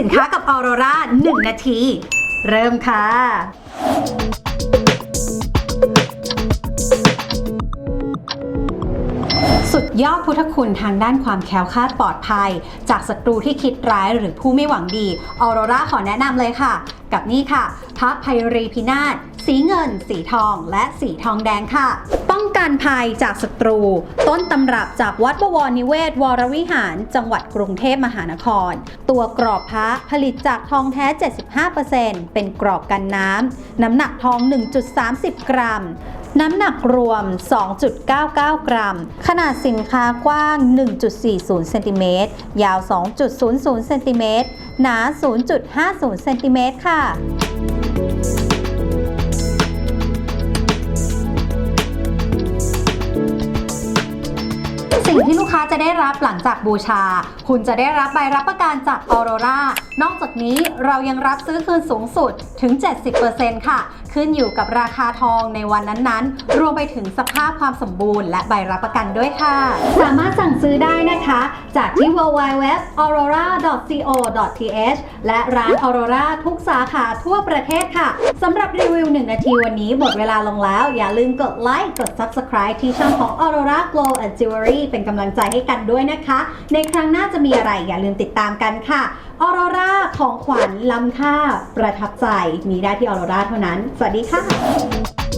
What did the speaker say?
สินค้ากับออโรรา1นาที เริ่มค่ะสุดยอดพุทธคุณทางด้านความแคล้วคลาดปลอดภัย จากศัตรูที่คิดร้ายหรือผู้ไม่หวังดี ออโรราขอแนะนำเลยค่ะ กับนี่ค่ะพระไพรีพินาศสีเงิน สีทอง และสีทองแดงค่ะ องกันภัยจากศัตรู ต้นตำรับจากวัดบวรนิเวศ วรวิหาร จังหวัดกรุงเทพมหานคร ตัวกรอบพระผลิตจากทองแท้ 75%เป็นกรอบกันน้ำ น้ำหนักทอง 1.30 กรัม น้ำหนักรวม 2.99 กรัม ขนาดสินค้ากว้าง 1.40 เซนติเมตร ยาว 2.00 เซนติเมตร หนา 0.50 เซนติเมตรค่ะ สิ่งที่ลูกค้าจะได้รับหลังจากบูชา คุณจะได้รับใบรับประกันจากออโรรานอกจากนี้เรายังรับซื้อคืนสูงสุดถึง 70%ค่ะขึ้นอยู่กับราคาทองในวันนั้นๆ รวมไปถึงสภาพความสมบูรณ์และใบรับประกันด้วยค่ะ สามารถสั่งซื้อได้นะคะ จากที่ www.aurora.co.th และร้าน Aurora ทุกสาขาทั่วประเทศค่ะสำหรับรีวิว 1 นาทีวันนี้หมดเวลาลงแล้ว อย่าลืมกดไลค์กด Subscribe ที่ช่องของ Aurora Glow and Jewelry เป็นกำลังใจให้กันด้วยนะคะ ในครั้งหน้าจะมีอะไรอย่าลืมติดตามกันค่ะ ออโรราของขวัญล้ำค่าประทับใจมีได้ที่ออโรราเท่านั้น สวัสดีค่ะ